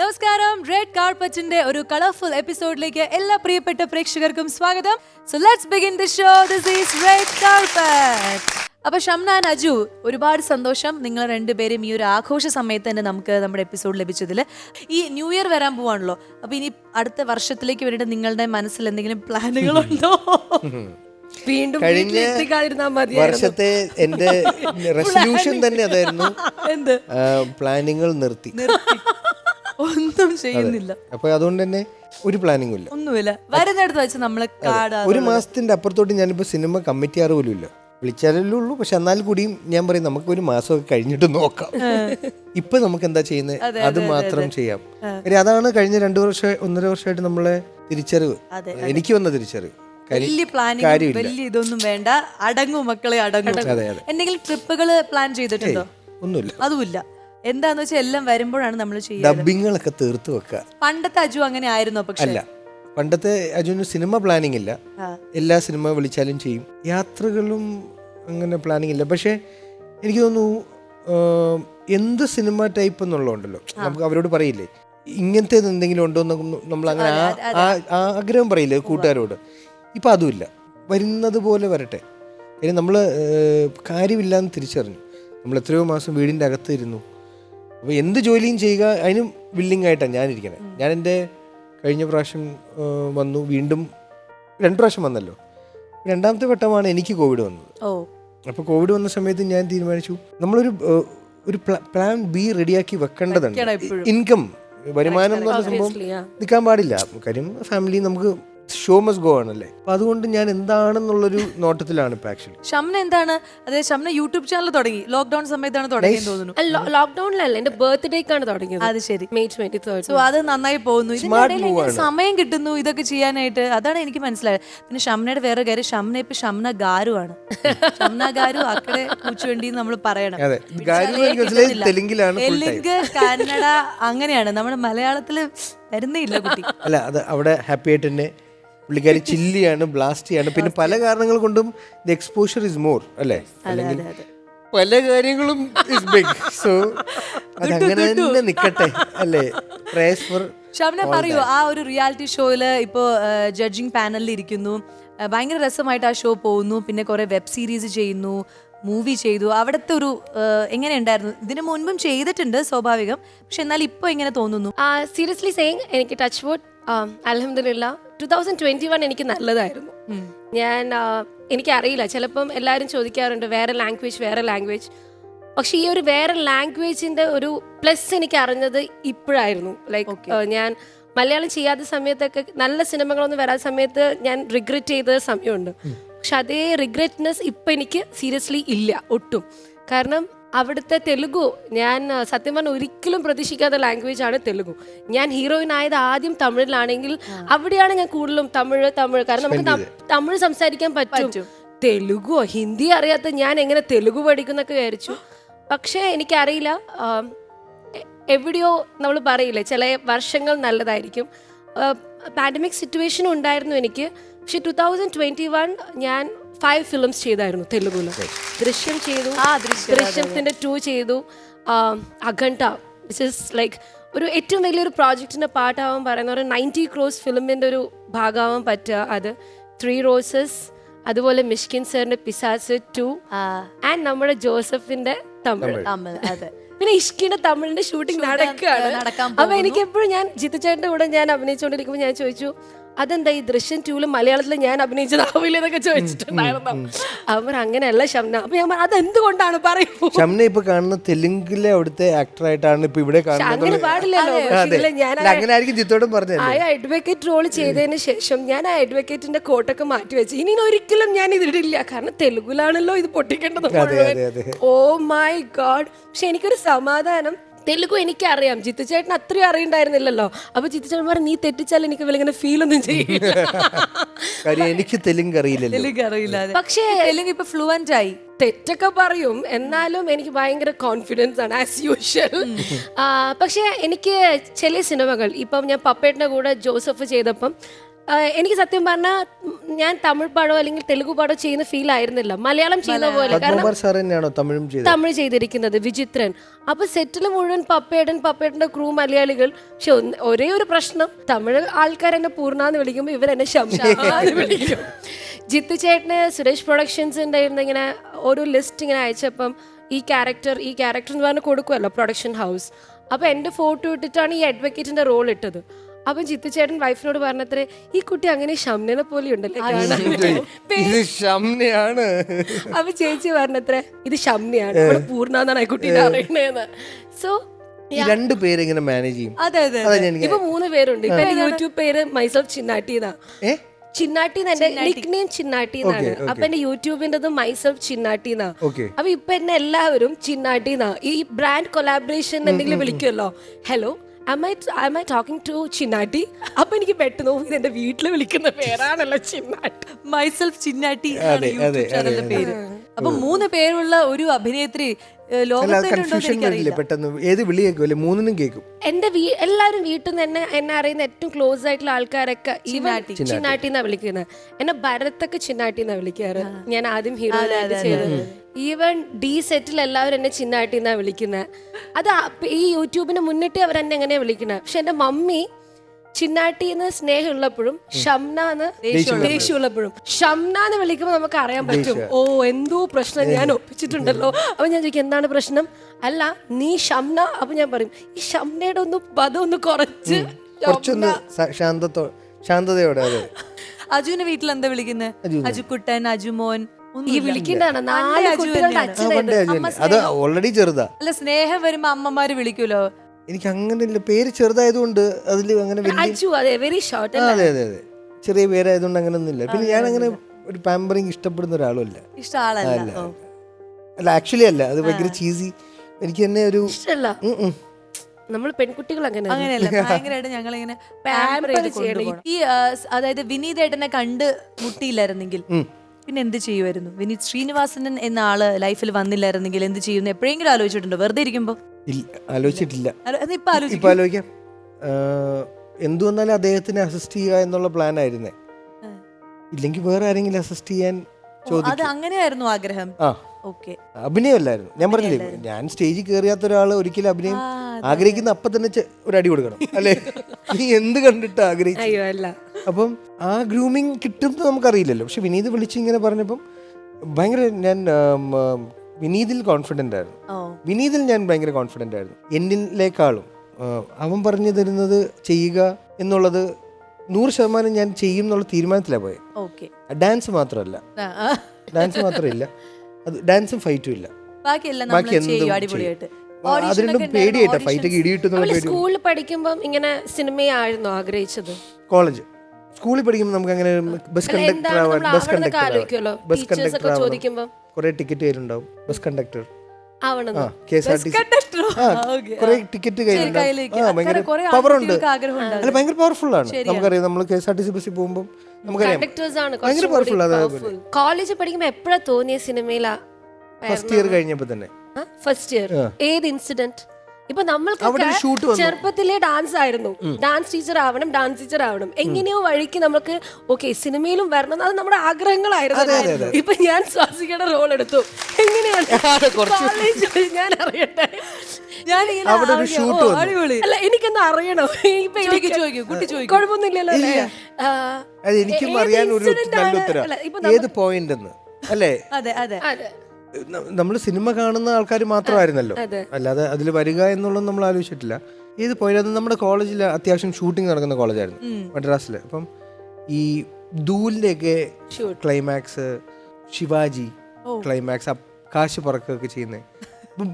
നമസ്കാരം. റെഡ് കാർപ്പറ്റിന്റെ ഒരു കളർഫുൾ എപ്പിസോഡിലേക്ക് എല്ലാ പ്രിയപ്പെട്ട പ്രേക്ഷകർക്കും സ്വാഗതം. So let's begin the show this is red carpet അപ്പൊ ഷംനാൻ അജു ഒരുപാട് സന്തോഷം. നിങ്ങൾ രണ്ടുപേരും ഈ ഒരു ആഘോഷ സമയത്ത് തന്നെ നമുക്ക് നമ്മുടെ എപ്പിസോഡ് ലഭിച്ചതിൽ ഈ ന്യൂ ഇയർ വരാൻ പോവാണല്ലോ. അപ്പൊ ഇനി അടുത്ത വർഷത്തിലേക്ക് വേണ്ടി നിങ്ങളുടെ മനസ്സിൽ എന്തെങ്കിലും പ്ലാനുകളുണ്ടോ വീണ്ടും വർഷത്തെ എന്റെ റെസൊല്യൂഷൻ തന്നെ അതായിരുന്നു. എന്ത്? പ്ലാനിങ്ങൾ നിർത്തി. ഒന്നും ചെയ്യുന്നില്ല. അപ്പൊ അതുകൊണ്ട് തന്നെ ഒരു പ്ലാനിങ്ങും ഇല്ല. ഒന്നുമില്ല. വരുന്നിടത്ത് വെച്ച് നമ്മൾ കാടാ ഒരു മാസത്തിന്റെ അപ്പുറത്തോട്ട് ഞാനിപ്പോ സിനിമ കമ്മിറ്റ് ചെയ്യാറ് പോലും ഇല്ല. വിളിച്ചാലല്ലേ ഉള്ളൂ. പക്ഷെ എന്നാൽ കൂടിയും ഞാൻ പറയും നമുക്ക് ഒരു മാസമൊക്കെ കഴിഞ്ഞിട്ട് നോക്കാം. ഇപ്പൊ നമുക്ക് എന്താ ചെയ്യുന്നത് അത് മാത്രം ചെയ്യാം. കാര്യം അതാണ് കഴിഞ്ഞ രണ്ടു വർഷം ഒന്നര വർഷമായിട്ട് നമ്മളെ തിരിച്ചറിവ്. എനിക്ക് വന്ന തിരിച്ചറിവ്. വലിയ പ്ലാനിങ് വലിയ ഇതൊന്നും വേണ്ട. അടങ്ങും മക്കളെ അടങ്ങും. എന്തെങ്കിലും ട്രിപ്പുകൾ പ്ലാൻ ചെയ്തിട്ടുണ്ടോ? ഒന്നുമില്ല. അതുമില്ല. എന്താന്ന് വെച്ചാൽ എല്ലാം വരുമ്പോഴാണ് നമ്മൾ ചെയ്യുക ഡബിങ്ങളൊക്കെ തീർത്ത് വെക്കുക. പണ്ടത്തെ അജു അങ്ങനെ ആയിരുന്നു പക്ഷെ? അല്ല. പണ്ടത്തെ അജുവിന് സിനിമ പ്ലാനിങ് ഇല്ല. എല്ലാ സിനിമ വിളിച്ചാലും ചെയ്യും. യാത്രകളും അങ്ങനെ പ്ലാനിങ് ഇല്ല. പക്ഷേ എനിക്ക് തോന്നുന്നു എന്ത് സിനിമ ടൈപ്പ് എന്നുള്ളതുണ്ടല്ലോ. നമുക്ക് അവരോട് പറയില്ലേ? ഇങ്ങനത്തെ എന്തെങ്കിലും ഉണ്ടോ എന്ന് നമ്മൾ അങ്ങനെ ആഗ്രഹം പറയില്ലേ കൂട്ടുകാരോട്? ഇപ്പം അതുമില്ല. വരുന്നത് പോലെ വരട്ടെ. ഇനി നമ്മൾ കാര്യമില്ലാന്ന് തിരിച്ചറിഞ്ഞു. നമ്മൾ എത്രയോ മാസം വീടിന്റെ അകത്ത് ഇരുന്നു. അപ്പോൾ എന്ത് ജോലിയും ചെയ്യുക അതിനും വില്ലിംഗ് ആയിട്ടാണ് ഞാനിരിക്കണേ. ഞാൻ എന്റെ കഴിഞ്ഞ പ്രാവശ്യം വന്നു വീണ്ടും രണ്ട് പ്രാവശ്യം വന്നല്ലോ. രണ്ടാമത്തെ വട്ടമാണ് എനിക്ക് കോവിഡ് വന്നത്. ഓ. അപ്പോൾ കോവിഡ് വന്ന സമയത്ത് ഞാൻ തീരുമാനിച്ചു നമ്മളൊരു ഒരു പ്ലാൻ ബി റെഡിയാക്കി വെക്കേണ്ടതുണ്ട്. ഇൻകം വരുമാനം എന്ന് പറഞ്ഞ സംഭവം നിൽക്കാൻ പാടില്ല. കാര്യം ഫാമിലി നമുക്ക് ഷോ മസ് ഗോ ആണല്ലേ അപ്പൊ അതുകൊണ്ട് ഞാൻ എന്താണെന്നുള്ളൊരു നോട്ടത്തിലാണ് ഇപ്പൊ ആക്ച്വലി ഷംന എന്താണ്? അതായത് ഷംന യൂട്യൂബ് ചാനൽ തുടങ്ങി. ലോക്ക്ഡൌൺ സമയത്താണ് തുടങ്ങിയെന്ന് തോന്നുന്നു. ലോക്ക്ഡൌണിലല്ല എന്റെ ബർത്ത്ഡേക്കാണ് തുടങ്ങിയത്. അത് ശരി. മെയ് ട്വന്റി തേർഡ് സോ അത് നന്നായി പോകുന്നു. ഇതിന്റെ Smart ഇടയിൽ move എങ്ങനെ ആണ്. സമയം കിട്ടുന്നു ഇതൊക്കെ ചെയ്യാനായിട്ട്? അതാണ് എനിക്ക് മനസ്സിലായത്. പിന്നെ ഷംനയുടെ വേറെ കാര്യം ഷംന ഇപ്പൊ ഷംന ഗാരു ആണ്. ഷംന ഗാരു അക്കടെ കൂച്ചുവണ്ടി നമ്മൾ പറയണം. അതെ ഗാരു എനിക്ക് മനസ്സിലായി തെലുങ്കിലാണ് ഫുൾ ടൈം തെലുങ്ക് കന്നഡ അങ്ങനെയാണ്. നമ്മുടെ മലയാളത്തിൽ വരുന്നേ ഇല്ല കുട്ടി. അല്ല അത് അവിടെ ഹാപ്പി ആയിട്ട് തന്നെ പുള്ളിക്കാരി ചില്ലിയാണ് ബ്ലാസ്റ്റ് ചെയ്യാണ്. പിന്നെ പല കാരണങ്ങൾ കൊണ്ടും ദ എക്സ്പോഷർ ഇസ് മോർ അല്ലേ? അല്ലെങ്കിൽ പല കാര്യങ്ങളും ഇസ് ബിഗ് സോ അതങ്ങനെ അങ്ങനെ തന്നെ നിക്കട്ടെ അല്ലേ? പ്രേസ് ഫോർ പറയൂ ആ ഒരു റിയാലിറ്റി ഷോയിൽ ഇപ്പോ ജഡ്ജിങ് പാനലിൽ ഇരിക്കുന്നു. ഭയങ്കര രസമായിട്ട് ആ ഷോ പോകുന്നു. പിന്നെ കുറെ വെബ് സീരീസ് ചെയ്യുന്നു മൂവി ചെയ്തു. അവിടുത്തെ ഒരു എങ്ങനെയുണ്ടായിരുന്നു എങ്ങനെ ഉണ്ടായിരുന്നു? ഇതിനു മുൻപും ചെയ്തിട്ടുണ്ട് സ്വാഭാവികം. പക്ഷെ എന്നാൽ ഇപ്പൊ എങ്ങനെ തോന്നുന്നു? സീരിയസ്ലി സെയിങ് എനിക്ക് ടച്ച് വുഡ് അലഹമില്ല ടു തൗസൻഡ് ട്വന്റി വൺ എനിക്ക് നല്ലതായിരുന്നു. ഞാൻ എനിക്കറിയില്ല ചിലപ്പം എല്ലാവരും ചോദിക്കാറുണ്ട് വേറെ ലാംഗ്വേജ് വേറെ ലാംഗ്വേജ് പക്ഷെ ഈ ഒരു വേറെ ലാംഗ്വേജിന്റെ ഒരു പ്ലസ് എനിക്ക് അറിഞ്ഞത് ഇപ്പോഴായിരുന്നു ലൈക്ക് ഞാൻ മലയാളം ചെയ്യാത്ത സമയത്തൊക്കെ നല്ല സിനിമകളൊന്നും വരാത്ത സമയത്ത് ഞാൻ റിഗ്രറ്റ് ചെയ്ത സമയമുണ്ട്. പക്ഷെ അതേ റിഗ്രറ്റ്നെസ് ഇപ്പൊ എനിക്ക് സീരിയസ്ലി ഇല്ല ഒട്ടും. കാരണം അവിടുത്തെ തെലുഗു ഞാൻ സത്യം പറഞ്ഞ ഒരിക്കലും പ്രതീക്ഷിക്കാത്ത ലാംഗ്വേജ് ആണ് തെലുഗു. ഞാൻ ഹീറോയിൻ ആയത് ആദ്യം തമിഴിലാണെങ്കിൽ അവിടെയാണ് ഞാൻ കൂടുതലും തമിഴ് തമിഴ്. കാരണം നമുക്ക് തമിഴ് സംസാരിക്കാൻ പറ്റും. തെലുഗോ ഹിന്ദി അറിയാത്ത ഞാൻ എങ്ങനെ തെലുഗു പഠിക്കുന്നൊക്കെ വിചാരിച്ചു. പക്ഷേ എനിക്കറിയില്ല എവിടെയോ നമ്മൾ പറയില്ലേ ചില വർഷങ്ങൾ നല്ലതായിരിക്കും. പാൻഡമിക് സിറ്റുവേഷൻ ഉണ്ടായിരുന്നു എനിക്ക്. പക്ഷെ ടു തൗസൻഡ് ട്വന്റി വൺ ഞാൻ ഫൈവ് ഫിലിംസ് ചെയ്തായിരുന്നു തെലുഗുൽ ദൃശ്യം ചെയ്തു. ദൃശ്യത്തിന്റെ ടു ചെയ്തു. അഖണ്ഠ അഖണ്ഡ വിച്ച് ഇസ് ലൈക്ക് ഒരു ഏറ്റവും വലിയൊരു പ്രോജക്റ്റിന്റെ പാട്ടാവാൻ പറയുന്ന ഒരു നയന്റി ക്രോസ് ഫിലിമിന്റെ ഒരു ഭാഗമാവാൻ പറ്റുക അത്. ത്രീ റോസസ് അതുപോലെ മിഷ്കിൻ സാറിന്റെ പിസാസ് ടു ആ, ആൻഡ് നമ്മുടെ ജോസഫിന്റെ തമിഴ്. തമിഴ്, അതെ. പിന്നെ ഇഷ്കിന്റെ തമിഴിന്റെ ഷൂട്ടിംഗ് നടക്കുകയാണ്. അപ്പൊ എനിക്ക് എപ്പോഴും ഞാൻ ജിത്തുചേട്ടന്റെ കൂടെ ഞാൻ അഭിനയിച്ചുകൊണ്ടിരിക്കുമ്പോൾ ഞാൻ ചോദിച്ചു അതെന്താ ഈ ദൃശ്യം ടൂൽ മലയാളത്തിൽ ഞാൻ അഭിനയിച്ചതാവില്ല എന്നൊക്കെ ചോദിച്ചിട്ടുണ്ടായിരുന്നു. അവർ അങ്ങനെയല്ല ഷംന. അപ്പൊ ഞാൻ അതെന്തുകൊണ്ടാണ്? പറയൂ ഷംന ഇപ്പൊ കാണുന്ന തെലുങ്കിലെ അവിടുത്തെ ആക്ടറായിട്ടാണ് ഇപ്പൊ ഇവിടെ അങ്ങനെ പാടില്ലല്ലോ. അങ്ങനെ ആയിരിക്കും പറഞ്ഞത്. ആ അഡ്വക്കേറ്റ് റോൾ ചെയ്തതിന് ശേഷം ഞാൻ ആ അഡ്വക്കേറ്റിന്റെ കോട്ടൊക്കെ മാറ്റി വെച്ച്. ഇനി ഒരിക്കലും ഞാൻ ഇതിടില്ല കാരണം തെലുഗുലാണല്ലോ ഇത് പൊട്ടിക്കേണ്ടത്. ഓ മൈ ഗോഡ് പക്ഷെ എനിക്കൊരു സമാധാനം. തെലുഗു എനിക്കറിയാം. ജിത്തു ചേട്ടൻ അത്രയും അറിയണ്ടായിരുന്നില്ലല്ലോ. അപ്പൊ ജിത്തു ചേട്ടൻ പറഞ്ഞു നീ തെറ്റിച്ചാൽ എനിക്ക് ഇങ്ങനെ ഫീൽ ഒന്നും ചെയ്യില്ല. കാര്യം എനിക്ക് തെലുങ്ക് അറിയില്ലല്ലോ. തെലുങ്ക് അറിയില്ല. പക്ഷേ തെലുങ്ക് ഇപ്പൊ ഫ്ലുവന്റ് ആയി. തെറ്റൊക്കെ പറയും. എന്നാലും എനിക്ക് ഭയങ്കര കോൺഫിഡൻസ് ആണ് ആസ് യൂഷ്വൽ പക്ഷേ എനിക്ക് ചില സിനിമകൾ ഇപ്പം ഞാൻ പപ്പേട്ടിന്റെ കൂടെ ജോസഫ് ചെയ്തപ്പം എനിക്ക് സത്യം പറഞ്ഞാൽ ഞാൻ തമിഴ് പാടോ അല്ലെങ്കിൽ തെലുഗു പാടോ ചെയ്യുന്ന ഫീൽ ആയിരുന്നില്ല. മലയാളം ചെയ്യുന്ന പോലെ. കാരണം തമിഴും ചെയ്തിരിക്കുന്നത് വിചിത്രൻ. അപ്പൊ സെറ്റിൽ മുഴുവൻ പപ്പേടൻ പപ്പേട്ടന്റെ ക്രൂ മലയാളികൾ. പക്ഷെ ഒരേ ഒരു പ്രശ്നം. തമിഴ് ആൾക്കാർ എന്നെ പൂർണാന്ന് വിളിക്കുമ്പോൾ ഇവരെന്നെ ശംഷാന്ന് വിളിക്കും. ജിത്തു ചേട്ടന് സുരേഷ് പ്രൊഡക്ഷൻസിന്റെ ഇങ്ങനെ ഒരു ലിസ്റ്റ് ഇങ്ങനെ അയച്ചപ്പം ഈ ക്യാരക്ടർ ഈ ക്യാരക്ടർ എന്ന് പറഞ്ഞ് കൊടുക്കുമല്ലോ പ്രൊഡക്ഷൻ ഹൗസ് അപ്പൊ എന്റെ ഫോട്ടോ ഇട്ടിട്ടാണ് ഈ അഡ്വക്കേറ്റിന്റെ റോൾ ഇട്ടത്. അപ്പം ജിത്തു ചേട്ടൻ വൈഫിനോട് പറഞ്ഞത്രേ ഈ കുട്ടി അങ്ങനെ ഷംനനെ പോലെ ഉണ്ടല്ലേ കാണാൻ? ഇത് ഷംനയാണ്. അപ്പൊ ചേച്ചി പറഞ്ഞത്രേ ഇത് ഷംനയാണ്. ഇവിടെ പൂർണന്നാണ് ഈ കുട്ടീനെ അറിയണേന്ന്. സോ ഈ രണ്ട് പേരെങ്ങനെ മാനേജ് ചെയ്യും. അതെ അതെ അതാ ഞാൻ ഇപ്പൊ മൂന്ന് പേരുണ്ട്. ഇപ്പൊ എന്റെ യൂട്യൂബ് പേര് മൈസെൽഫ് ചിന്നാട്ടി എന്നാ ഏ ചിന്നാട്ടി. എന്റെ നിക് നെയിം ചിന്നാട്ടി എന്നാണ് അപ്പൊ എന്റെ യൂട്യൂബിന്റെ മൈസെൽഫ് ചിന്നാട്ടി എന്നാ ഓക്കെ. അപ്പൊ ഇപ്പൊ എന്നെ എല്ലാവരും ചിന്നാട്ടി എന്നാ ഈ ബ്രാൻഡ് കൊലാബറേഷൻ എന്തെങ്കിലും വിളിക്കുമല്ലോ hello? Am I am I talking to ചിന്നാട്ടി അപ്പൊ എനിക്ക് പെട്ടെന്ന് "ഓ, ഇത് എന്റെ വീട്ടിൽ വിളിക്കുന്ന പേരാണല്ലോ ചിന്നാട്ടി മൈസെൽഫ് ചിന്നാട്ടി പേര്. അപ്പൊ മൂന്ന് പേരുള്ള ഒരു അഭിനേത്രി പെട്ടെന്ന്? ഏത് വിളി കേൾക്കും മൂന്നിനും കേൾക്കും. എന്റെ എല്ലാവരും വീട്ടിൽ നിന്ന് എന്നെ എന്നെ അറിയുന്ന ഏറ്റവും ക്ലോസ് ആയിട്ടുള്ള ആൾക്കാരൊക്കെ ഈവൻ ചിന്നാട്ടി. എന്നാ വിളിക്കുന്നത് എന്നെ ഭരത്തൊക്കെ ചിന്നാട്ടി എന്നാ വിളിക്കാറ്? ഞാൻ ആദ്യം ഹീറോ ചെയ്തത്. ഈവൻ ഡി സെറ്റിൽ എല്ലാവരും എന്നെ ചിന്നാട്ടി എന്നാ വിളിക്കുന്നത് അത് ഈ യൂട്യൂബിന് മുന്നിട്ട് അവർ എന്നെ എങ്ങനെയാ വിളിക്കുന്നത് പക്ഷെ എന്റെ മമ്മി ചിന്നാട്ടി എന്ന് സ്നേഹമുള്ളപ്പോഴും ഷംന എന്ന് ദേഷ്യമുള്ളപ്പോഴും. ഷംന എന്ന് വിളിക്കുമ്പോൾ നമുക്ക് അറിയാൻ പറ്റും ഓ എന്തോ പ്രശ്നം ഞാൻ ഒപ്പിച്ചിട്ടുണ്ടല്ലോ. അപ്പൊ ഞാൻ ചോദിക്കും എന്താണ് പ്രശ്നം? അല്ല നീ ഷംന? അപ്പൊ ഞാൻ പറയും ഈ ഷംനയുടെ ഒന്ന് പദം ഒന്ന് കുറച്ച് കുറച്ചൊന്ന് സ- ശാന്തത്തോ ശാന്തതയോടെ അതെ. അജുവിന്റെ വീട്ടിൽ എന്താ വിളിക്കുന്നത് അജുക്കുട്ടൻ അജുമോൻ ഈ. വിളിക്കണ്ടാണ് നാല് കുട്ടികളുടെ. അത് ഓൾറെഡി ചെറുതാ. അല്ല സ്നേഹം വരുമ്പോ അമ്മമാര് വിളിക്കൂലോ? എനിക്ക് അങ്ങനെ ഇല്ല പേര് ചെറുതായതുകൊണ്ട് അതിൽ അങ്ങനെ വലിയ അതെ വെരി ഷോർട്ട് ആ, അതെ അതെ അതെ. ചെറിയ പേരായതുകൊണ്ട് അങ്ങനെ ഒന്നും ഇല്ല പിന്നെ ഞാൻ അങ്ങനെ ഒരു പാമ്പറിങ് ഇഷ്ടപ്പെടുന്ന ഒരാളും അല്ല ആളല്ല ഓ. അല്ല ആക്ച്വലി അല്ല. അത് ഭയങ്കര ചീസി എനിക്ക് തന്നെ ഒരു ഇഷ്ടല്ല. ഉം, ഉം. നമ്മൾ പെൺകുട്ടികൾ അങ്ങനെ അങ്ങനെയല്ല. ഭയങ്കരമായിട്ട് ഞങ്ങൾ ഇങ്ങനെ Pamper ചെയ്യണം. ഈ ആ, സ് അതായത് വിനീത് ഏട്ടനെ കണ്ട് മുട്ടിയില്ലായിരുന്നെങ്കിൽ പിന്നെ എന്ത് ചെയ്യുമായിരുന്നു വിനീത് ശ്രീനിവാസനൻ എന്ന ആൾ ലൈഫിൽ വന്നില്ലായിരുന്നെങ്കിൽ എന്ത് ചെയ്യുന്നു? എപ്പോഴെങ്കിലും ആലോചിച്ചിട്ടുണ്ടോ? വെറുതെ ഇരിക്കുമ്പോ? ആലോചിച്ചിട്ടില്ല. ഇപ്പൊ ആലോചിക്കും. എന്തു വന്നാലും അദ്ദേഹത്തിനെ അസിസ്റ്റ് ചെയ്യുക എന്നുള്ള പ്ലാൻ ആയിരുന്നേ. ഇല്ലെങ്കിൽ വേറെ ആരെങ്കിലും അസിസ്റ്റ് ചെയ്യാൻ അങ്ങനെയായിരുന്നു ആഗ്രഹം. അഭിനയമല്ലായിരുന്നു. ഞാൻ പറഞ്ഞില്ലേ ഞാൻ സ്റ്റേജിൽ കയറിയാത്ത ഒരാൾ ഒരിക്കലും അഭിനയം ആഗ്രഹിക്കുന്ന അപ്പൊ തന്നെ ഒരു അടി കൊടുക്കണം. അല്ലേ? നീ എന്ത് കണ്ടിട്ട് ആഗ്രഹിച്ചു? അപ്പം ആ ഗ്രൂമിങ് കിട്ടുമെന്ന് നമുക്കറിയില്ലല്ലോ. പക്ഷെ വിനീത് വിളിച്ച് ഇങ്ങനെ പറഞ്ഞപ്പം ഭയങ്കര ഞാൻ വിനീതിൽ കോൺഫിഡന്റ് ആയിരുന്നു. ഓ. വിനീതിൽ ഞാൻ ഭയങ്കര കോൺഫിഡന്റ് ആയിരുന്നു. എന്നിലേക്കാളും അവൻ പറഞ്ഞു തരുന്നത് ചെയ്യുക എന്നുള്ളത് നൂറ് ശതമാനം ഞാൻ ചെയ്യും എന്നുള്ള തീരുമാനത്തിലാണ് പോയത് ഓക്കെ. ഡാൻസ് മാത്രമല്ല. ഡാൻസ് മാത്രമില്ല. അത് ഡാൻസും ഫൈറ്റും ഇല്ല. ബാക്കിയെല്ലാം ബാക്കി നമ്മൾ എന്തും പേടിയായിട്ടാ ഫൈറ്റ് ഇടിയിട്ടുന്നുള്ള സ്കൂളിൽ പഠിക്കുമ്പോൾ ഇങ്ങനെ സിനിമയായിരുന്നു ആഗ്രഹിച്ചത്? കോളേജ്. സ്കൂളിൽ പഠിക്കുമ്പോൾ നമുക്ക് അങ്ങനെ ബസ് കണ്ടക്ടർ ആവാൻ ബസ് കണ്ടക്ടർ ബസ് കണ്ടക്ടർ ആവണം കുറെ ടിക്കറ്റ് കയ്യിലുണ്ടാവും. Bus conductor. കുറെ ടിക്കറ്റ് കയ്യിലുണ്ടാവും. പവർ ഉണ്ട്. അല്ല ഭയങ്കര പവർഫുൾ ആണ്. നമുക്കറിയാം നമ്മൾ K S R T C ബസ്സിൽ പോകുമ്പോൾ നമുക്കറിയാം ഭയങ്കര powerful അതാ കോളേജിൽ പഠിക്കുമ്പോ എപ്പോഴാ തോന്നിയ സിനിമയിലാ ഫസ്റ്റ് ഇയർ കഴിഞ്ഞപ്പോൾ തന്നെ. ഫസ്റ്റ് ഇയർ ഏത് ഇൻസിഡന്റ് ഇപ്പൊ നമ്മൾക്ക് ചെറുപ്പത്തിലെ ഡാൻസ് ആയിരുന്നു. ഡാൻസ് ടീച്ചർ ആവണം ഡാൻസ് ടീച്ചർ ആവണം. എങ്ങനെയോ വഴിക്ക് നമുക്ക് ഓക്കെ സിനിമയിലും വരണം. അത് നമ്മുടെ ആഗ്രഹങ്ങളായിരുന്നു ഇപ്പൊ ഞാൻ സ്വാസികയുടെ റോൾ എടുത്തു. എങ്ങനെയാണ്? ഞാൻ അറിയട്ടെ. ഞാൻ. അടിപൊളി. അല്ല എനിക്കൊന്ന് അറിയണോ? ഇപ്പൊ എനിക്ക് ചോദിക്കും കുട്ടി ചോദിക്കും. കുഴപ്പമൊന്നുമില്ലല്ലോ എനിക്കും അറിയാൻ ഒരു ഏത് പോയിന്റ് അല്ലേ? അതെ അതെ. അതെ. നമ്മൾ സിനിമ കാണുന്ന ആൾക്കാർ മാത്രമായിരുന്നല്ലോ. അല്ലാതെ അതിൽ വരിക എന്നുള്ളത് നമ്മൾ ആലോചിച്ചിട്ടില്ല. ഏത് പോയത് നമ്മുടെ കോളേജിൽ അത്യാവശ്യം ഷൂട്ടിംഗ് നടക്കുന്ന കോളേജായിരുന്നു മദ്രാസിൽ അപ്പം ഈ ദൂലിന്റെയൊക്കെ ക്ലൈമാക്സ് ശിവാജി ക്ലൈമാക്സ് കാശ് പറക്കുകയൊക്കെ ചെയ്യുന്നത്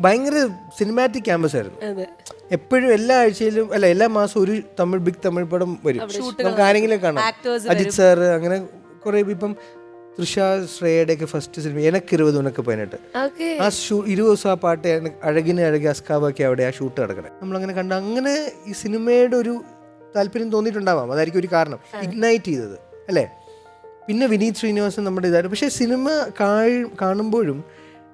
ഭയങ്കര സിനിമാറ്റിക് ക്യാമ്പസ് ആയിരുന്നു. എപ്പോഴും എല്ലാ ആഴ്ചയിലും അല്ല എല്ലാ മാസവും ഒരു തമിഴ് ബിഗ് തമിഴ് പടം വരും. നമുക്ക് ആരെങ്കിലും കാണാം. അജിത് സാറ് അങ്ങനെ കുറെ ഇപ്പം തൃഷ ശ്രേയയുടെയൊക്കെ ഫസ്റ്റ് സിനിമ എനക്ക് ഇരുപത് ഉനക്ക് പതിനെട്ട്. ഓക്കെ. ആ ഷൂ ഇരുപത് ദിവസം ആ പാട്ട് അഴകിന് അഴകി അസ്കാബാക്കി അവിടെ ആ ഷൂട്ട് നടക്കണേ. നമ്മളങ്ങനെ കണ്ട അങ്ങനെ ഈ സിനിമയുടെ ഒരു താല്പര്യം തോന്നിയിട്ടുണ്ടാവാം. അതായിരിക്കും ഒരു കാരണം. ഇഗ്നൈറ്റ് ചെയ്തത് അല്ലേ? പിന്നെ വിനീത് ശ്രീനിവാസൻ നമ്മുടെ ഇതായിരുന്നു. പക്ഷേ സിനിമ കാണുമ്പോഴും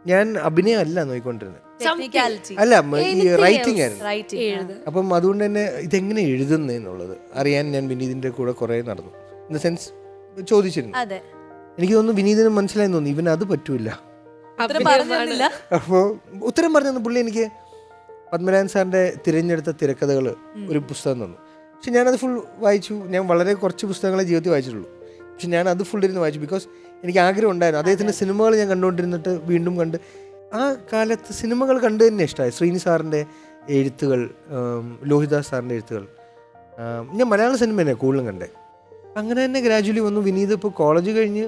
ഞാൻ അഭിനയമല്ല നോക്കിക്കൊണ്ടിരുന്നത്. ടെക്നിക്കാലിറ്റി അല്ല ഈ റൈറ്റിംഗ് ആയിരുന്നു. അപ്പം അതുകൊണ്ട് തന്നെ ഇതെങ്ങനെ എഴുതുന്നത് എന്നുള്ളത് അറിയാൻ ഞാൻ വിനീതിന്റെ കൂടെ കുറേ നടന്നു. ഇൻ ദ സെൻസ് ചോദിച്ചിരുന്നു. അതെ. എനിക്ക് തോന്നുന്നു വിനീതിന് മനസ്സിലായി തോന്നി ഇവന് അത് പറ്റൂല. അപ്പോ അപ്പോൾ ഉത്തരം പറഞ്ഞു പുള്ളി എനിക്ക് പത്മരാജൻ സാറിന്റെ തിരഞ്ഞെടുത്ത തിരക്കഥകൾ ഒരു പുസ്തകം തന്നു. പക്ഷെ ഞാനത് ഫുൾ വായിച്ചു. ഞാൻ വളരെ കുറച്ച് പുസ്തകങ്ങളെ ജീവിതത്തിൽ വായിച്ചിട്ടുള്ളൂ. പക്ഷെ ഞാൻ അത് ഫുൾ ഇരുന്ന് വായിച്ചു ബിക്കോസ് എനിക്ക് ആഗ്രഹം ഉണ്ടായിരുന്നു. അദ്ദേഹത്തിന്റെ സിനിമകൾ ഞാൻ കണ്ടുകൊണ്ടിരുന്നിട്ട് വീണ്ടും കണ്ട് ആ കാലത്ത് സിനിമകൾ കണ്ടു തന്നെ ഇഷ്ടമായി ശ്രീനി സാറിന്റെ എഴുത്തുകൾ ലോഹിതാസ് സാറിന്റെ സാറിന്റെ എഴുത്തുകൾ ഞാൻ മലയാള സിനിമ തന്നെ കൂടുതലും കണ്ടേ. അങ്ങനെ തന്നെ ഗ്രാജുവലി വന്നു. വിനീത് ഇപ്പോൾ കോളേജ് കഴിഞ്ഞ്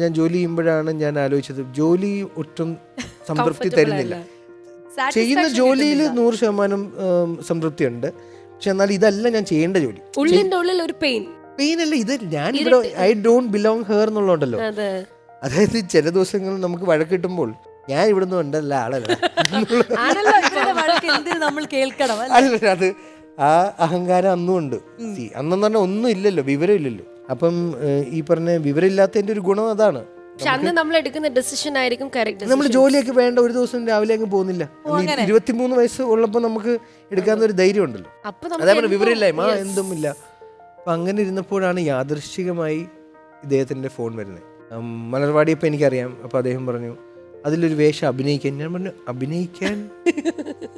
ഞാൻ ജോലി ചെയ്യുമ്പോഴാണ് ഞാൻ ആലോചിച്ചത്. ജോലി ഒട്ടും സംതൃപ്തി തരുന്നില്ല. ചെയ്യുന്ന ജോലിയിൽ. നൂറ് ശതമാനം സംതൃപ്തി സംതൃപ്തിയുണ്ട്. പക്ഷെ എന്നാൽ ഇതല്ല ഞാൻ ചെയ്യേണ്ട ജോലി. ഉള്ളിന്റെ ഉള്ളിൽ ഒരു പെയിൻ പെയിൻ അല്ല ഇത് ഞാൻ ഇവിടെ ഐ ഡോണ്ട് ബിലോങ് ഹെയർ എന്നുള്ളതുണ്ടല്ലോ. അതെ. അതായത് ചില ദിവസങ്ങൾ നമുക്ക് വഴക്കിട്ടുമ്പോൾ ഞാൻ ഇവിടുന്ന് ഉണ്ടല്ല ആളല്ല. അല്ല അത് ആ അഹങ്കാരം അന്നും ഉണ്ട്. അന്നെന്ന് പറഞ്ഞാൽ ഒന്നും ഇല്ലല്ലോ വിവരം ഇല്ലല്ലോ അപ്പം ഈ പറഞ്ഞ വിവരമില്ലാത്തതിന്റെ ഒരു ഗുണം അതാണ്. പക്ഷെ അന്ന് നമ്മൾ എടുക്കുന്ന ഡിസിഷൻ ആയിരിക്കും കറക്റ്റ് നമ്മൾ ജോലിയൊക്കെ വേണ്ട ഒരു ദിവസം രാവിലെ അങ്ങ് പോകുന്നില്ല. ഇരുപത്തിമൂന്ന് വയസ്സ് ഉള്ളപ്പോൾ നമുക്ക് എടുക്കാവുന്ന ഒരു ധൈര്യം ഉണ്ടല്ലോ. അതേപോലെ വിവരമില്ലായ്മ എന്തും ഇല്ല അപ്പൊ അങ്ങനെ ഇരുന്നപ്പോഴാണ് യാദൃശ്ചികമായി ഇദ്ദേഹത്തിന്റെ ഫോൺ വരുന്നത്. മലർവാടി ഇപ്പൊ എനിക്കറിയാം. അപ്പൊ അദ്ദേഹം പറഞ്ഞു അതിലൊരു വേഷം അഭിനയിക്കാൻ. ഞാൻ പറഞ്ഞു അഭിനയിക്കാൻ?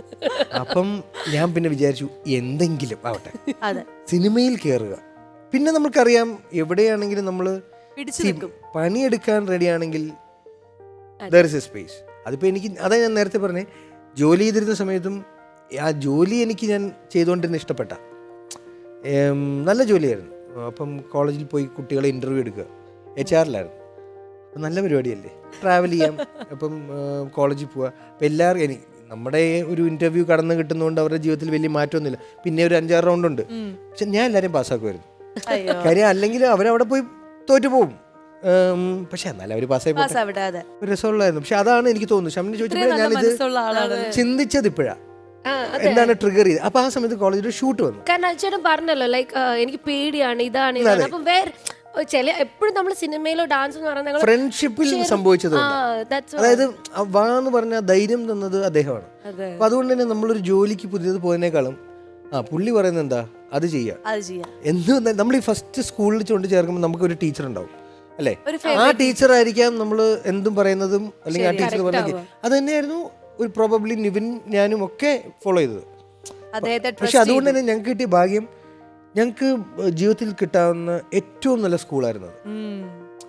അപ്പം ഞാൻ പിന്നെ വിചാരിച്ചു എന്തെങ്കിലും ആവട്ടെ. അതെ. സിനിമയിൽ കയറുക പിന്നെ നമുക്കറിയാം എവിടെയാണെങ്കിലും നമ്മൾ പിടിച്ചു നിൽക്കും. പണിയെടുക്കാൻ റെഡിയാണെങ്കിൽ ദർ ഇസ് എ സ്പേസ് അതിപ്പോൾ എനിക്ക് അതാ ഞാൻ നേരത്തെ പറഞ്ഞേ ജോലി ചെയ്തിരുന്ന സമയത്തും ആ ജോലി എനിക്ക് ഞാൻ ചെയ്തുകൊണ്ടിരുന്ന ഇഷ്ടപ്പെട്ട. ഏം, നല്ല ജോലിയായിരുന്നു. അപ്പം കോളേജിൽ പോയി കുട്ടികളെ ഇന്റർവ്യൂ എടുക്കുക. എച്ച് ആറിലായിരുന്നു നല്ല പരിപാടിയല്ലേ? ട്രാവൽ ചെയ്യാം. അപ്പം കോളേജിൽ പോവുക. അപ്പം എല്ലാവർക്കും എനിക്ക് നമ്മുടെ ഒരു ഇന്റർവ്യൂ കടന്നു കിട്ടുന്നതുകൊണ്ട് അവരുടെ ജീവിതത്തിൽ വലിയ മാറ്റമൊന്നുമില്ല. പിന്നെ ഒരു അഞ്ചാറ് റൗണ്ട് ഉണ്ട്. പക്ഷെ ഞാൻ എല്ലാവരെയും പാസ്സാക്കുമായിരുന്നു അയ്യോ. കാര്യം അല്ലെങ്കിൽ അവരവിടെ പോയി തോറ്റു പോകും പക്ഷെ എന്നാലും അവർ പാസ്സായി ഒരു രസമുള്ളായിരുന്നു പക്ഷെ അതാണ് എനിക്ക് തോന്നുന്നു ഷമിനെ ചോദിച്ചപ്പോൾ ഞാൻ ഞാനിത് മനസ്സുള്ള ആളാണ്. ചിന്തിച്ചത് ഇപ്പോഴാ. ആ, എന്താണ് ട്രിഗർ ചെയ്ത് അപ്പൊ ആ സമയത്ത് കോളേജിൽ ഷൂട്ട് വന്നു. കാരണം ചേട്ടൻ പറഞ്ഞല്ലോ ലൈക്ക് എനിക്ക് പേടിയാണ് ഇതാണ്. അപ്പൊ വേറെ ചില എപ്പോഴും നമ്മൾ സിനിമയിലോ ഡാൻസ് എന്ന് പറയുന്നത് ഫ്രണ്ട്ഷിപ്പിൽ സംഭവിച്ചത്. അതായത് വാ എന്ന് പറഞ്ഞ ധൈര്യം തന്നത് അദ്ദേഹമാണ്. അപ്പൊ അതുകൊണ്ട് തന്നെ നമ്മളൊരു ജോലിക്ക് പുതിയത് പോയതിനേക്കാളും ആ പുള്ളി പറയുന്നത് എന്താ? അത് ചെയ്യാം. അത് ചെയ്യാം. എന്ത് വന്നാലും നമ്മൾ ഈ ഫസ്റ്റ് സ്കൂളിൽ കൊണ്ട് ചേർക്കുമ്പോൾ നമുക്ക് ഒരു ടീച്ചർ ഉണ്ടാവും അല്ലേ? ആ ടീച്ചർ ആയിരിക്കാം നമ്മൾ എന്തും പറയുന്നതും അല്ലെങ്കിൽ ആ ടീച്ചർ പറഞ്ഞ അത് തന്നെയായിരുന്നു ഒരു പ്രോബബ്ലി നിവിൻ ഞാനും ഒക്കെ ഫോളോ ചെയ്തത്. പക്ഷെ അതുകൊണ്ട് തന്നെ ഞങ്ങൾക്ക് കിട്ടിയ ഭാഗ്യം ഞങ്ങൾക്ക് ജീവിതത്തിൽ കിട്ടാവുന്ന ഏറ്റവും നല്ല സ്കൂളായിരുന്നു അത്.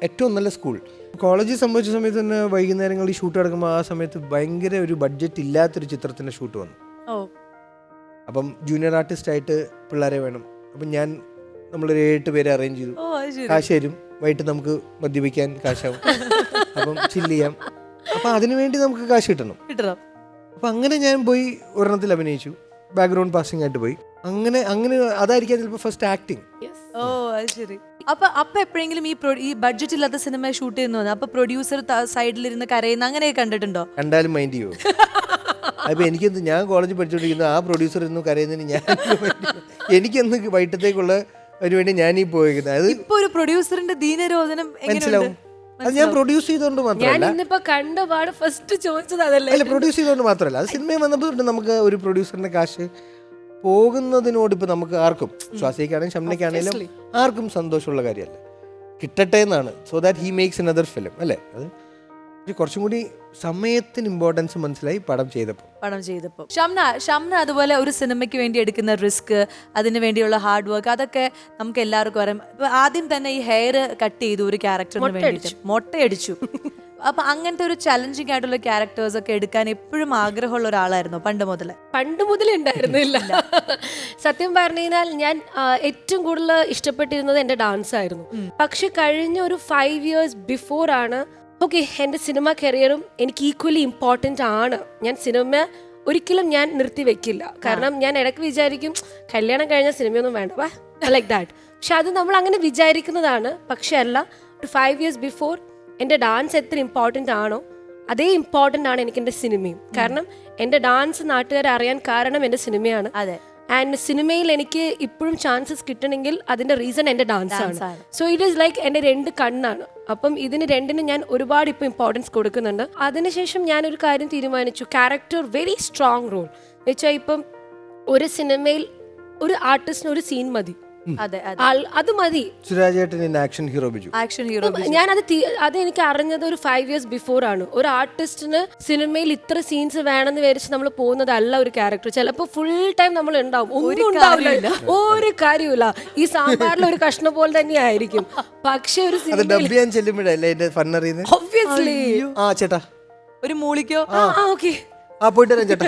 ഏറ്റവും നല്ല സ്കൂൾ. കോളേജിൽ സംഭവിച്ച സമയത്ത് തന്നെ വൈകുന്നേരങ്ങളിൽ ഷൂട്ട് നടക്കുമ്പോൾ ആ സമയത്ത് ഭയങ്കര ഒരു ബഡ്ജറ്റ് ഇല്ലാത്തൊരു ചിത്രത്തിന്റെ ഷൂട്ട് വന്നു. അപ്പം ജൂനിയർ ആർട്ടിസ്റ്റ് ആയിട്ട് പിള്ളേരെ വേണം. അപ്പം ഞാൻ നമ്മളൊരു ഏട്ട് പേരെ അറേഞ്ച് ചെയ്തു. കാശ് തരും. വൈകിട്ട് നമുക്ക് മദ്യപിക്കാൻ കാശാവും. അപ്പം ചില്ല് ചെയ്യാം. അപ്പം അതിനു വേണ്ടി നമുക്ക് കാശ് കിട്ടണം. കിട്ടണം. അപ്പം അങ്ങനെ ഞാൻ പോയി ഒരെണ്ണത്തിൽ അഭിനയിച്ചു. ബാക്ക്ഗ്രൗണ്ട് പാസിംഗ് ആയിട്ട് പോയി. അങ്ങനെ അങ്ങനെ അതായിരിക്കാം ചിലപ്പോൾ ഫസ്റ്റ് ആക്ടിങ്. ഓ അത് ശരി. അപ്പൊ അപ്പൊ എപ്പോഴെങ്കിലും ഈ ഈ ബഡ്ജറ്റ് ഇല്ലാത്ത സിനിമ ഷൂട്ട് ചെയ്യുന്നു അപ്പൊ പ്രൊഡ്യൂസർ സൈഡിൽ സൈഡിലിരുന്ന് കരയുന്ന അങ്ങനെയൊക്കെ കണ്ടിട്ടുണ്ടോ? കണ്ടാലും മൈൻഡ് ചെയ്യുമോ അപ്പൊ എനിക്കെന്ത് ഞാൻ കോളേജിൽ പഠിച്ചുകൊണ്ടിരിക്കുന്ന ആ പ്രൊഡ്യൂസർ ഇന്ന് കരയുന്നതിന് ഞാൻ എനിക്കെന്ന് വൈകിട്ടത്തേക്കുള്ള വേണ്ടി ഞാൻ ഈ പോയിരിക്കുന്നത് അത് ഇപ്പൊ ഒരു പ്രൊഡ്യൂസറിന്റെ ദീനരോധനം മനസ്സിലാവും. എങ്ങനെയുണ്ട് അത് ഞാൻ പ്രൊഡ്യൂസ് ചെയ്തുകൊണ്ട് ഞാൻ മാത്രമല്ല. ഇന്നിപ്പോ ഫസ്റ്റ് ചോദിച്ചത് അതല്ലേ? അല്ല പ്രൊഡ്യൂസ് ചെയ്തുകൊണ്ട് മാത്രമല്ല. അത് സിനിമയിൽ വന്നപ്പോൾ തൊട്ട് നമുക്ക് ഒരു പ്രൊഡ്യൂസറിന്റെ കാശ് പോകുന്നതിനോട് ഇപ്പൊ നമുക്ക് ആർക്കും ശ്വാസിക്കാണെങ്കിലും ഷംനയ്ക്കാണെങ്കിലും ആർക്കും സന്തോഷമുള്ള കാര്യമല്ല. കിട്ടട്ടെ എന്നാണ്. So that he makes another film അല്ലേ? അത് കുറച്ചും കൂടി സമയത്തിന് ഇമ്പോർട്ടൻസ് മനസ്സിലായി പടം ചെയ്തപ്പോൾ. പടം ചെയ്തപ്പോൾ. ഷംന ഷംന അതുപോലെ ഒരു സിനിമയ്ക്ക് വേണ്ടി എടുക്കുന്ന റിസ്ക് അതിന് വേണ്ടിയുള്ള ഹാർഡ് വർക്ക് അതൊക്കെ നമുക്ക് എല്ലാവർക്കും അറിയാം. ആദ്യം തന്നെ ഈ ഹെയർ കട്ട് ചെയ്തു ഒരു ക്യാരക്ടറിന് വേണ്ടിയിട്ട്. മൊട്ടയടിച്ചു. അപ്പൊ അങ്ങനത്തെ ഒരു ചലഞ്ചിങ് ആയിട്ടുള്ള ക്യാരക്ടേഴ്സ് ഒക്കെ എടുക്കാൻ എപ്പോഴും ആഗ്രഹമുള്ള ഒരാളായിരുന്നു പണ്ട് മുതലേ. പണ്ട് മുതലേ ഉണ്ടായിരുന്നില്ല. സത്യം പറഞ്ഞു കഴിഞ്ഞാൽ ഞാൻ ഏറ്റവും കൂടുതൽ ഇഷ്ടപ്പെട്ടിരുന്നത് എന്റെ ഡാൻസ് ആയിരുന്നു. പക്ഷെ കഴിഞ്ഞ ഒരു ഫൈവ് ഇയേഴ്സ് ബിഫോർ ആണ് ഓക്കെ എന്റെ സിനിമ കരിയറും എനിക്ക് ഈക്വലി ഇമ്പോർട്ടന്റ് ആണ്. ഞാൻ സിനിമ ഒരിക്കലും ഞാൻ നിർത്തി വെക്കില്ല. കാരണം ഞാൻ ഇടയ്ക്ക് വിചാരിക്കും കല്യാണം കഴിഞ്ഞ സിനിമയൊന്നും വേണ്ട. വാ ലൈക്ക് ദാറ്റ് പക്ഷെ അത് നമ്മൾ അങ്ങനെ വിചാരിക്കുന്നതാണ്. പക്ഷെ അല്ല ഒരു ഫൈവ് ഇയേഴ്സ് ബിഫോർ എന്റെ ഡാൻസ് എത്ര ഇമ്പോർട്ടന്റ് ആണോ അതേ ഇമ്പോർട്ടന്റ് ആണ് എനിക്ക് എന്റെ സിനിമയും കാരണം എന്റെ ഡാൻസ് നാട്ടുകാരെ അറിയാൻ കാരണം എന്റെ സിനിമയാണ് അതെ. ആൻഡ് സിനിമയിൽ എനിക്ക് ഇപ്പോഴും ചാൻസസ് കിട്ടണമെങ്കിൽ അതിന്റെ റീസൺ എന്റെ ഡാൻസ് ആണ്. സോ ഇറ്റ് ഈസ് ലൈക്ക് എന്റെ രണ്ട് കണ്ണാണ്. അപ്പം ഇതിന് രണ്ടിനും ഞാൻ ഒരുപാട് ഇപ്പോൾ ഇമ്പോർട്ടൻസ് കൊടുക്കുന്നുണ്ട്. അതിനുശേഷം ഒരു കാര്യം തീരുമാനിച്ചു. ക്യാരക്ടർ വെരി സ്ട്രോങ് റോൾ വെച്ചാൽ ഇപ്പം ഒരു സിനിമയിൽ ഒരു ആർട്ടിസ്റ്റിന് ഒരു സീൻ മതി. അതെ അതെ. അത് മതി. സുരാജേട്ടൻ action hero Biju. Action hero ഞാൻ അത് അത് എനിക്ക് അറിഞ്ഞത് ഒരു ഫൈവ് ഇയേഴ്സ് ബിഫോർ ആണ്. ഒരു ആർട്ടിസ്റ്റിന് സിനിമയിൽ ഇത്ര സീൻസ് വേണമെന്ന് വിചാരിച്ച് നമ്മൾ പോകുന്നതല്ല ഒരു ക്യാരക്ടർ ചിലപ്പോ ഫുൾ ടൈം നമ്മൾ ഉണ്ടാവും. ഒന്നും ഉണ്ടാവില്ല. ഒരു കാര്യമില്ല ഈ സാമ്പാറിൽ ഒരു കഷ്ണം പോലെ തന്നെ ആയിരിക്കും പക്ഷെ ഒരു സിനിമ ഒബ്വിയസ്ലി ആ ചേട്ടാ. ഒരു മൂളിക്കോ? ആ ഓക്കെ ആ പോയിട്ട് വരാം ചേട്ടാ.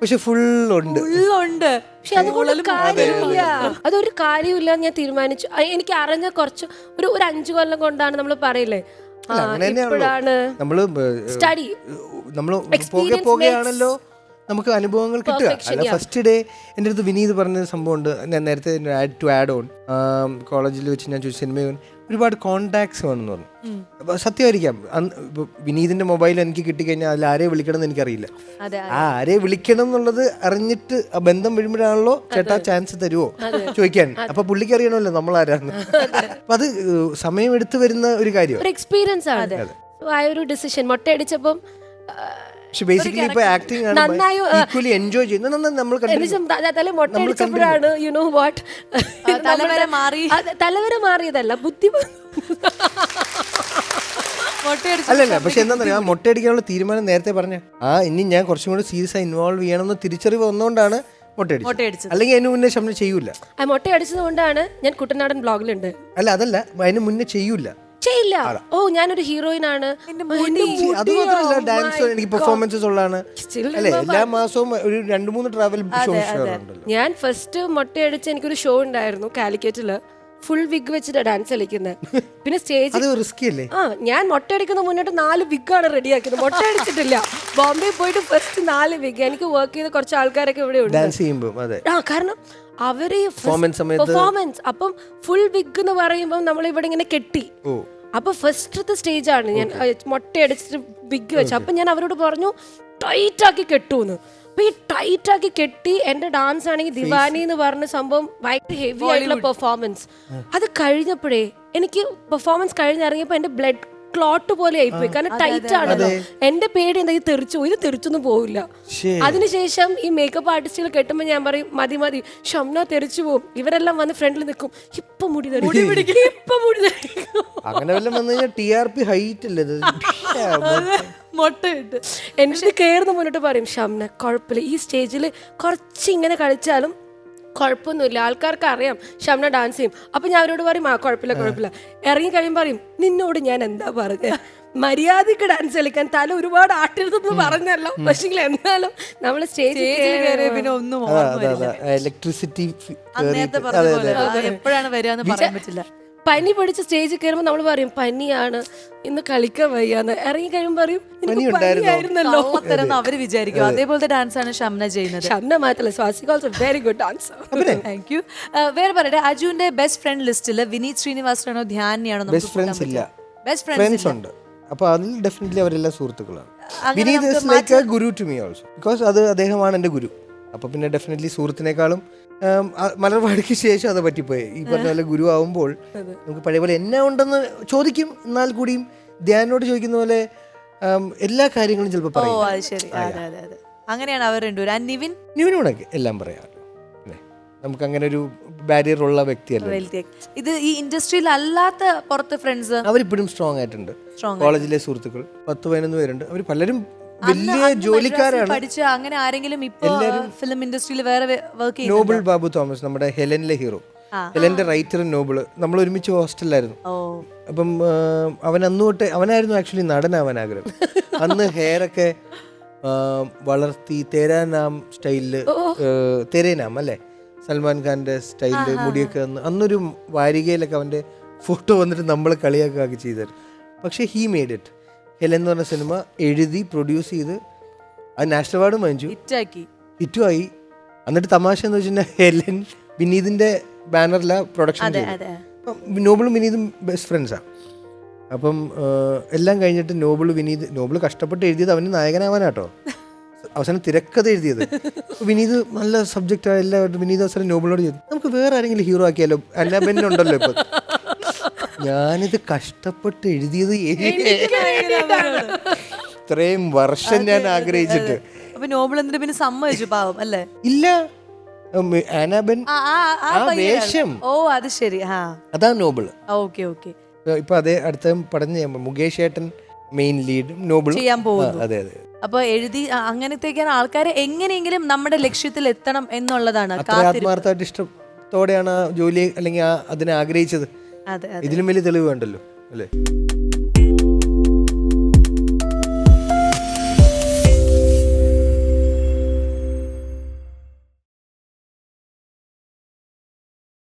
പക്ഷെ ഫുൾ ഉണ്ട്. ഉള്ളുണ്ട് പക്ഷെ അതുകൊണ്ട് കാര്യമില്ല. അതൊരു കാര്യമില്ല ഞാൻ തീരുമാനിച്ചു. എനിക്ക് അറിഞ്ഞ കുറച്ച് ഒരു ഒരു അഞ്ചു കൊല്ലം കൊണ്ടാണ് നമ്മൾ പറയില്ലേ? ആ, അങ്ങനെ തന്നെയാണല്ലോ. ഇപ്പോഴാണ് നമ്മൾ സ്റ്റഡി നമ്മൾ പോകെ Experience പോകെയാണല്ലോ. നമുക്ക് അനുഭവങ്ങൾ കിട്ടുക. അല്ല ഫസ്റ്റ് ഡേ എന്റെ അടുത്ത് വിനീത് പറഞ്ഞ സംഭവമുണ്ട്. ഞാൻ നേരത്തെ ആഡ് ടു ആഡ് ഓൺ കോളേജിൽ വെച്ച് ഞാൻ ചോദിച്ചു സിനിമ ഒരുപാട് കോണ്ടാക്ട്സ് വേണമെന്ന് പറഞ്ഞു. സത്യമായിരിക്കാം. അന്ന് ഇപ്പൊ വിനീതിന്റെ മൊബൈൽ എനിക്ക് കിട്ടിക്കഴിഞ്ഞാൽ അതിൽ ആരെ വിളിക്കണം എന്ന് എനിക്കറിയില്ല. ആ ആരെ വിളിക്കണം എന്നുള്ളത് അറിഞ്ഞിട്ട് ആ ബന്ധം വരുമ്പോഴാണല്ലോ ചേട്ടാ ചാൻസ് തരുമോ ചോദിക്കാൻ. അപ്പൊ പുള്ളിക്ക് അറിയണമല്ലോ നമ്മൾ ആരാന്ന് അപ്പൊ അത് സമയം എടുത്തു വരുന്ന ഒരു കാര്യം എക്സ്പീരിയൻസ് ആണ്. ആ ഒരു ഡിസിഷൻ മൊട്ടയടിച്ചപ്പം പക്ഷെ ബേസിക്കലി ഇപ്പൊ ആക്ടിങ് ആണ് നന്നായി, ആ, ഈക്വലി എൻജോയ് ചെയ്യുന്നത്. നമ്മൾ തല മൊട്ടയടിച്ചപ്പോഴാണ് യു നോ വാട്ട് തലവര മാറി. തലവര മാറിയതല്ല ബുദ്ധി മുട്ടയടിച്ച് അല്ലല്ല പക്ഷെ എന്താ മൊട്ടയടിക്കാനുള്ള തീരുമാനം നേരത്തെ പറഞ്ഞ ആ ഇനി ഞാൻ കുറച്ചും കൂടി സീരിയസ് ആയി ഇൻവോൾവ് ചെയ്യണമെന്ന് തിരിച്ചറിവ് വന്നുകൊണ്ടാണ് മൊട്ടയടിച്ചത്. അല്ലെങ്കിൽ അതിന് മുന്നേ ശമ്പളം ചെയ്യൂല. ആ മൊട്ടയടിച്ചത് കൊണ്ടാണ് ഞാൻ കുട്ടനാടൻ ബ്ലോഗിലുണ്ട് അല്ല അതല്ല അതിന് മുന്നേ ചെയ്യൂല. ചെയ്യില്ല ഓ ഞാനൊരു ഹീറോയിൻ ആണ് അത് മാത്രമല്ല ഡാൻസ് എനിക്ക് പെർഫോമൻസസ് ഉള്ളതാണ്. അല്ലേ എല്ലാ മാസവും ഒരു രണ്ട് മൂന്ന് ട്രാവൽ ഞാൻ ഫസ്റ്റ് മൊട്ടയടിച്ച് എനിക്കൊരു ഷോ ഉണ്ടായിരുന്നു കാലിക്കറ്റിൽ. ഫുൾ വിഗ് വെച്ചിട്ട് ഡാൻസ് കളിക്കുന്നത് പിന്നെ സ്റ്റേജ് അത് റിസ്കി അല്ലേ? ആ ഞാൻ മൊട്ടയടിക്കുന്ന മുന്നോട്ട് നാല് വിഗാണ് റെഡിയാക്കിയത് മൊട്ടയടിച്ചിട്ടില്ല. ബോംബെ പോയിട്ട് ഫസ്റ്റ് നാല് വിഗ് എനിക്ക് വർക്ക് ചെയ്ത കുറച്ച് ആൾക്കാരൊക്കെ ഇവിടെ ഉണ്ട്. ഡാൻസ് ചെയ്യുമ്പോൾ അതെ. ആ കാരണം അവർ പെർഫോമൻസ് അപ്പം ഫുൾ വിഗ് എന്ന് പറയുമ്പോൾ നമ്മൾ ഇവിടെ ഇങ്ങനെ കെട്ടി. ഓ. അപ്പൊ ഫസ്റ്റത്തെ സ്റ്റേജ് ആണ്. ഞാൻ മൊട്ടയടിച്ചിട്ട് ബിഗ് വെച്ചു. അപ്പൊ ഞാൻ അവരോട് പറഞ്ഞു ടൈറ്റ് ആക്കി കെട്ടൂന്ന്. അപ്പൊ ഈ ടൈറ്റ് ആക്കി കെട്ടി എന്റെ ഡാൻസ് ആണെങ്കിൽ ദിവാനി എന്ന് പറഞ്ഞ സംഭവം ഭയങ്കര ഹെവി ആയിട്ടുള്ള പെർഫോമൻസ് അത് കഴിഞ്ഞപ്പോഴേ എനിക്ക് പെർഫോമൻസ് കഴിഞ്ഞിറങ്ങിയപ്പോ എന്റെ ബ്ലഡ് ക്ലോട്ട് പോലെ ആയിപ്പോയി. കാരണം ടൈറ്റ് ആണല്ലോ എന്റെ പേടി എന്താ ഈ തെറിച്ചു? ഇത് തെറിച്ചൊന്നും പോവില്ല. അതിനുശേഷം ഈ മേക്കപ്പ് ആർട്ടിസ്റ്റുകൾ കെട്ടുമ്പോൾ ഞാൻ പറയും മതി മതി. ഷംന തെറിച്ചു പോകും ഇവരെല്ലാം വന്ന് ഫ്രണ്ടിൽ നിൽക്കും. ഇപ്പൊ മുടി തെറിക്കും. ഇപ്പൊ മുടി അങ്ങനെ വല്ലതും വന്നു കഴിഞ്ഞാൽ ടി ആർ പി ഹൈറ്റ് അല്ലേ ഇത് മുട്ടയിട്ട് എന്നിട്ട് കയറുന്ന മുന്നോട്ട് പറയും ഷംന കുഴപ്പമില്ല. ഈ സ്റ്റേജിൽ കുറച്ച് ഇങ്ങനെ കളിച്ചാലും കുഴപ്പമൊന്നുമില്ല. ആൾക്കാർക്ക് അറിയാം ഷംന ഡാൻസ് ചെയ്യും. അപ്പൊ ഞാൻ അവരോട് പറയും ആ കുഴപ്പമില്ല കുഴപ്പമില്ല. ഇറങ്ങി കഴിയുമ്പോൾ പറയും നിന്നോട് ഞാൻ എന്താ പറഞ്ഞത് മര്യാദയ്ക്ക് ഡാൻസ് കളിക്കാൻ തല ഒരുപാട് ആട്ടരുതെന്ന് പറഞ്ഞല്ലോ. പക്ഷേ എന്നാലും നമ്മൾ സ്റ്റേജിൽ കയറിയ പിന്നെ ഒന്നും ഇലക്ട്രിസിറ്റി എപ്പോഴാണ് വരിക പറയാൻ പറ്റില്ല. പനി പിടിച്ച് സ്റ്റേജിൽ കയറുമ്പോൾ നമ്മൾ പറയും പനിയാണ്. ഇന്ന് കളിക്കാൻ വയ്യാന്ന്. ഇറങ്ങി കഴിയുമ്പോൾ പറയും പനി "നിനക്ക് ഉണ്ടായിരുന്നോ?" പനിയായിരുന്നല്ലോ. കള്ളത്തരം അവർ വിചാരിക്കും. അതേപോലത്തെ ഡാൻസ് ആണ് ഷംന ചെയ്യുന്നത്. ഷംന മാത്രല്ല Swasika also very good dancer thank you വേറെ പറയട്ടെ. അജുവിന്റെ ബെസ്റ്റ് ഫ്രണ്ട് ലിസ്റ്റിൽ വിനീത് ശ്രീനിവാസനാണോ ധ്യാനിയാണോ ബെസ്റ്റ് ഫ്രണ്ട്സ് ഇല്ല. ബെസ്റ്റ് ഫ്രണ്ട്സ് ഉണ്ട്. അപ്പൊ അതിൽ ഡെഫിനറ്റ്ലി അവരെല്ലാം സുഹൃത്തുക്കളാണ്. Vineeth like guru to me also because അത് അദ്ദേഹമാണ് എന്റെ ഗുരു. അപ്പൊ പിന്നെ ഡെഫിനറ്റ്ലി സുഹൃത്തിനേക്കാളും മലർവാടിക്ക് ശേഷം അത് പറ്റിപ്പോയി. ഈ പറഞ്ഞ പോലെ ഗുരു ആവുമ്പോൾ നമുക്ക് പഴയ പോലെ എന്നാ ഉണ്ടെന്ന് ചോദിക്കും. എന്നാൽ കൂടിയും ധ്യാനോട് ചോദിക്കുന്ന പോലെ എല്ലാ കാര്യങ്ങളും ചിലപ്പോൾ പറയും അങ്ങനെയാണ് അവർ രണ്ടുപേരും. നിവിൻ? നിവിനോടൊക്കെ എല്ലാം പറയാം. നമുക്ക് അങ്ങനെ ഒരു ബാരിയർ ഉള്ള വ്യക്തിയല്ല. ഇത് ഈ ഇൻഡസ്ട്രിയിൽ അല്ലാത്ത പുറത്ത് ഫ്രണ്ട്സ് അവരിപ്പോഴും സ്ട്രോങ് ആയിട്ടുണ്ട്. കോളേജിലെ സുഹൃത്തുക്കൾ പത്ത് പതിനൊന്ന് പേരുണ്ട്. അവർ പലരും വലിയ ജോലിക്കാരാണ്. പഠിച്ച അങ്ങനെ ആരെങ്കിലും ഇപ്പോൾ ഫിലിം ഇൻഡസ്ട്രിയിൽ വേറെ വർക്ക് ചെയ്യുന്നു നോബിൾ ബാബു തോമസ് നമ്മുടെ ഹെലനിലെ ഹീറോ. ഹെലന്റെ റൈറ്റർ നോബിൾ നമ്മൾ ഒരുമിച്ച് ഹോസ്റ്റലിലായിരുന്നു അപ്പം അവൻ അന്ന് തൊട്ട് അവനായിരുന്നു ആക്ച്വലി നടനാവാൻ ആഗ്രഹം. അന്ന് ഹെയർ ഒക്കെ ആ, വളർത്തി തേരാനാം സ്റ്റൈലിൽ തേരേനാം അല്ലേ? സൽമാൻ ഖാന്റെ സ്റ്റൈലിൽ മുടിയൊക്കെ വന്ന് അന്നൊരു വാരികയിലൊക്കെ അവന്റെ ഫോട്ടോ വന്നിട്ട് നമ്മൾ കളിയാക്കുക ചെയ്തായിരുന്നു. ചെയ്തത് പക്ഷേ ഹീ മെയ്ഡ് ഇറ്റ് എന്ന് പറഞ്ഞ സിനിമ എഴുതി പ്രൊഡ്യൂസ് ചെയ്ത് അത് നാഷണൽ അവാർഡും വാങ്ങിച്ചു. ഹിറ്റാക്കി. ഹിറ്റുമായി. എന്നിട്ട് തമാശ എന്ന് വെച്ചിട്ടുണ്ടെങ്കിൽ ഹെലൻ വിനീതിന്റെ ബാനറില പ്രൊഡക്ഷൻ നോബിളും വിനീതും ബെസ്റ്റ് ഫ്രണ്ട്സാണ് അപ്പം എല്ലാം കഴിഞ്ഞിട്ട് നോബിൾ വിനീത് നോബിൾ കഷ്ടപ്പെട്ട് എഴുതിയത് അവന് നായകനാവാനാട്ടോ. അവസാനം തിരക്കഥ എഴുതിയത്. വിനീത് നല്ല സബ്ജക്റ്റ് എല്ലാവരും വിനീത് അവസാനം നോബിളോട് ചെയ്തു നമുക്ക് വേറെ ആരെങ്കിലും ഹീറോ ആക്കിയാലോ? അല്ല ഉണ്ടല്ലോ ഇപ്പൊ. ഞാനിത് കഷ്ടപ്പെട്ട് എഴുതിയത് ഇത്രയും വർഷം ഞാൻ ആഗ്രഹിച്ചിട്ട്. അപ്പൊ നോബിൾ എന്നിട്ട് പിന്നെ സമ്മതിച്ചു പാവം അല്ലേ? ഇല്ല. ആനാബൻ. വേഷം. ഓ അത് ശരി. അതാ നോബിൾ. Okay okay. ഇപ്പൊ അതേ അടുത്ത പഠന മുകേഷ് ഏട്ടൻ മെയിൻ ലീഡ് നോബിൾ. ചെയ്യാൻ പോകുന്നു. അതെ അതെ. അപ്പൊ എഴുതി അങ്ങനത്തേക്കാണ് ആൾക്കാരെ എങ്ങനെയെങ്കിലും നമ്മുടെ ലക്ഷ്യത്തിൽ എത്തണം എന്നുള്ളതാണ് ആത്മാർത്ഥമായിട്ട് ഇഷ്ടത്തോടെയാണ് ജോലി അല്ലെങ്കിൽ അതിനെ ആഗ്രഹിച്ചത്. ഇതിലും വലിയ തെളിവ് വേണ്ടല്ലോ അല്ലേ?